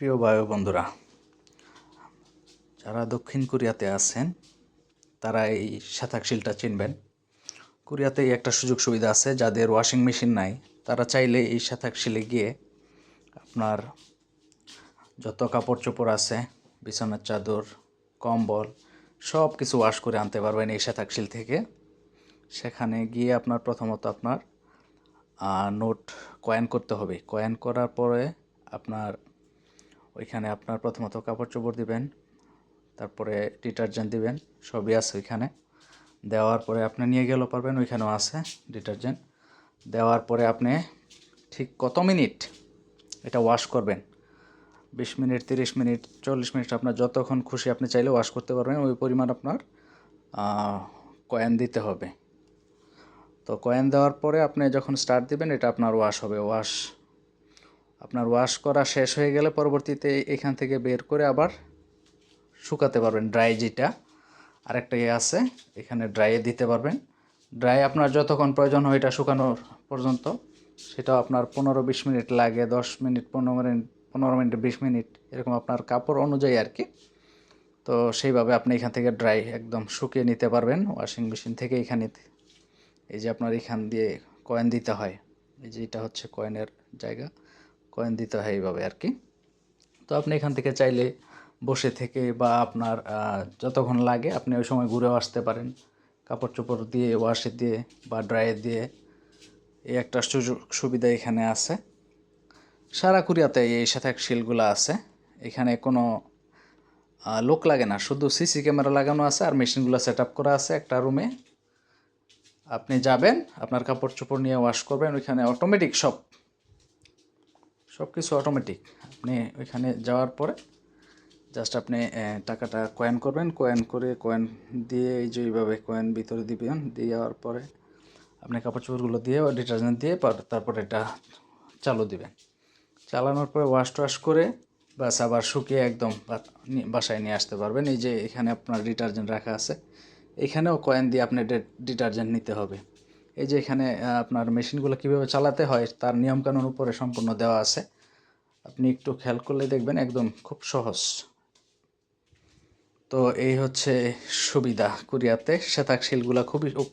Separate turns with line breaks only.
প্রিয় বায়ু বন্ধুরা, যারা দক্ষিণ কোরিয়াতে আছেন, তারা এই শ্বেতাকশিলটা চিনবেন। কোরিয়াতে একটা সুযোগ সুবিধা আছে, যাদের ওয়াশিং মেশিন নাই, তারা চাইলে এই শ্বেতাকশিলে গিয়ে আপনার যত কাপড় চোপড় আছে, বিছানার চাদর, কম্বল সব কিছু ওয়াশ করে আনতে পারবেন এই শ্বেতাকশিল থেকে। সেখানে গিয়ে আপনার প্রথমত আপনার নোট কয়েন করতে হবে। কয়েন করার পরে আপনার ওইখানে আপনার প্রথমত কাপড় চোপড় দিবেন, তারপরে ডিটারজেন্ট দিবেন, সবই আছে ওইখানে। দেওয়ার পরে আপনি নিয়ে গেলেও পারবেন, ওইখানেও আছে ডিটারজেন্ট। দেওয়ার পরে আপনি ঠিক কত মিনিট এটা ওয়াশ করবেন? বিশ মিনিট, তিরিশ মিনিট, চল্লিশ মিনিট আপনার যতক্ষণ খুশি আপনি চাইলে ওয়াশ করতে পারবেন, ওই পরিমাণ আপনার কয়েন দিতে হবে। তো কয়েন দেওয়ার পরে আপনি যখন স্টার্ট দিবেন, এটা আপনার ওয়াশ হবে। ওয়াশ আপনার ওয়াশ করা শেষ হয়ে গেলে পরবর্তীতে এখান থেকে বের করে আবার শুকাতে পারবেন ড্রাই যেটা। আরেকটা ইয়ে আছে, এখানে ড্রাইয়ে দিতে পারবেন। ড্রাই আপনার যতক্ষণ প্রয়োজন হয় এটা শুকানোর পর্যন্ত। সেটাও আপনার পনেরো বিশ মিনিট লাগে, দশ মিনিট, পনেরো মিনিট পনেরো মিনিট, বিশ মিনিট, এরকম আপনার কাপড় অনুযায়ী আর কি। তো সেইভাবে আপনি এখান থেকে ড্রাই একদম শুকিয়ে নিতে পারবেন ওয়াশিং মেশিন থেকে এখানে। এই যে আপনার এখান দিয়ে কয়েন দিতে হয়, এই যে এটা হচ্ছে কয়েনের জায়গা। কয়েন দিতে হয় এইভাবে আর কি। তো আপনি এখান থেকে চাইলে বসে থেকে বা আপনার যতক্ষণ লাগে আপনি ওই সময় ঘুরেও আসতে পারেন। কাপড় চোপড় দিয়ে ওয়াশে দিয়ে বা ড্রাইয়ে দিয়ে এই একটা সুযোগ, সুবিধা এখানে আছে। সারা কোরিয়াতে এই সাথে শিলগুলো আছে। এখানে কোনো লোক লাগে না। শুধু সিসি ক্যামেরা লাগানো আছে আর মেশিনগুলো সেট আপ করা আছে একটা রুমে আপনি যাবেন, আপনার কাপড় চোপড় নিয়ে ওয়াশ করবেন, ওইখানে অটোমেটিক সব সব কিছু অটোমেটিক আপনি ওইখানে যাওয়ার পরে জাস্ট আপনি টাকাটা কয়েন করবেন কয়েন করে কয়েন দিয়ে এই যে এইভাবে কয়েন ভিতরে দিবেন, দেওয়ার পরে আপনি কাপড় চোপড়গুলো দিয়ে ডিটারজেন্ট দিয়ে পর- তারপরে এটা চালু দিবেন। চালানোর পরে ওয়াশ টোয়াশ করে বাস আবার শুকিয়ে একদম বাসায় নিয়ে আসতে পারবেন। এই যে এখানে আপনার ডিটারজেন্ট রাখা আছে, এখানেও কয়েন দিয়ে আপনি ডিটারজেন্ট নিতে হবে। এই যে এখানে আপনার মেশিনগুলো কীভাবে চালাতে হয় তার নিয়মকানুন উপরে সম্পূর্ণ দেওয়া আছে। আপনি একটু খেয়াল করলে দেখবেন একদম খুব সহজ। তো এই হচ্ছে সুবিধা কোরিয়াতে। শ্বেতাক শিলগুলা খুবই উপ